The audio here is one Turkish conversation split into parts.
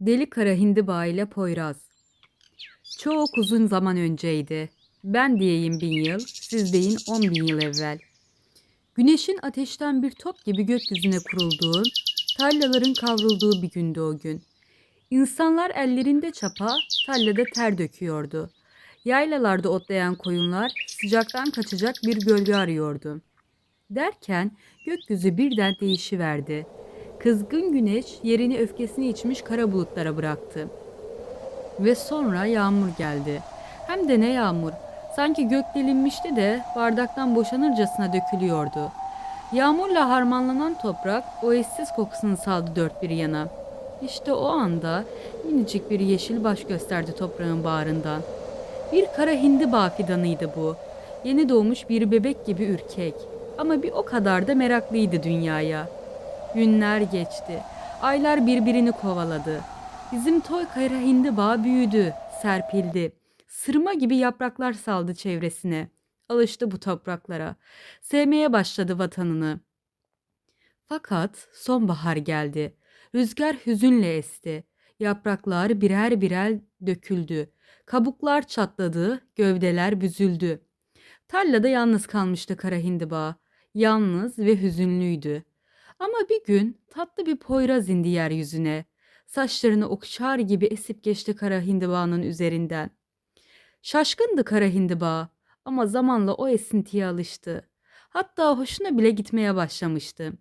Deli Kara Hindiba ile Poyraz. Çok uzun zaman önceydi. Ben diyeyim bin yıl, siz deyin on bin yıl evvel. Güneşin ateşten bir top gibi gökyüzüne kurulduğu, tarlaların kavrulduğu bir gündü o gün. İnsanlar ellerinde çapa, tarlada ter döküyordu. Yaylalarda otlayan koyunlar sıcaktan kaçacak bir gölge arıyordu. Derken gökyüzü birden değişiverdi. Kızgın güneş yerini öfkesini içmiş kara bulutlara bıraktı. Ve sonra yağmur geldi. Hem de ne yağmur. Sanki gök delinmişti de bardaktan boşanırcasına dökülüyordu. Yağmurla harmanlanan toprak o eşsiz kokusunu saldı dört bir yana. İşte o anda minicik bir yeşil baş gösterdi toprağın bağrından. Bir kara hindiba fidanıydı bu. Yeni doğmuş bir bebek gibi ürkek. Ama bir o kadar da meraklıydı dünyaya. Günler geçti. Aylar birbirini kovaladı. Bizim toy kara hindiba büyüdü, serpildi. Sırma gibi yapraklar saldı çevresine. Alıştı bu topraklara. Sevmeye başladı vatanını. Fakat sonbahar geldi. Rüzgar hüzünle esti. Yapraklar birer birer döküldü. Kabuklar çatladı, gövdeler büzüldü. Tarlada yalnız kalmıştı kara hindiba. Yalnız ve hüzünlüydü. Ama bir gün tatlı bir poyraz indi yeryüzüne. Saçlarını okşar gibi esip geçti kara hindibanın üzerinden. Şaşkındı kara hindiba ama zamanla o esintiye alıştı. Hatta hoşuna bile gitmeye başlamıştı.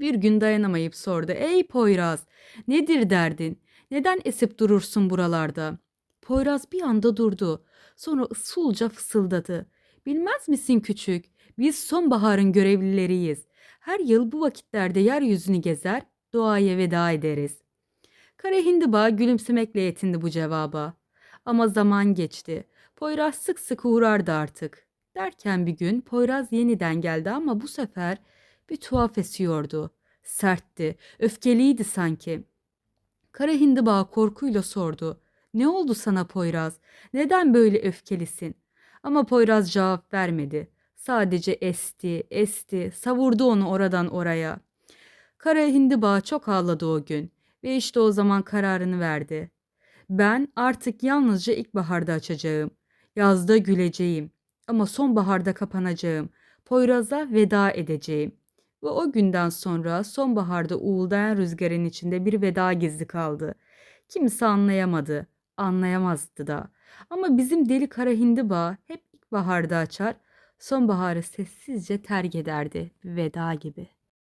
Bir gün dayanamayıp sordu. Ey Poyraz, nedir derdin? Neden esip durursun buralarda? Poyraz bir anda durdu. Sonra usulca fısıldadı. Bilmez misin küçük? Biz sonbaharın görevlileriyiz. Her yıl bu vakitlerde yeryüzünü gezer, doğaya veda ederiz. Kara hindiba gülümsemekle yetindi bu cevaba. Ama zaman geçti. Poyraz sık sık uğrardı artık. Derken bir gün Poyraz yeniden geldi ama bu sefer bir tuhaf esiyordu. Sertti, öfkeliydi sanki. Kara hindiba korkuyla sordu. Ne oldu sana Poyraz? Neden böyle öfkelisin? Ama Poyraz cevap vermedi. Sadece esti, esti, savurdu onu oradan oraya. Kara hindiba çok ağladı o gün ve işte o zaman kararını verdi. Ben artık yalnızca ilkbaharda açacağım. Yazda güleceğim ama sonbaharda kapanacağım. Poyraz'a veda edeceğim. Ve o günden sonra sonbaharda uğuldayan rüzgarın içinde bir veda gizli kaldı. Kimse anlayamadı, anlayamazdı da. Ama bizim deli kara hindiba hep ilkbaharda açar, sonbaharı sessizce terk ederdi veda gibi.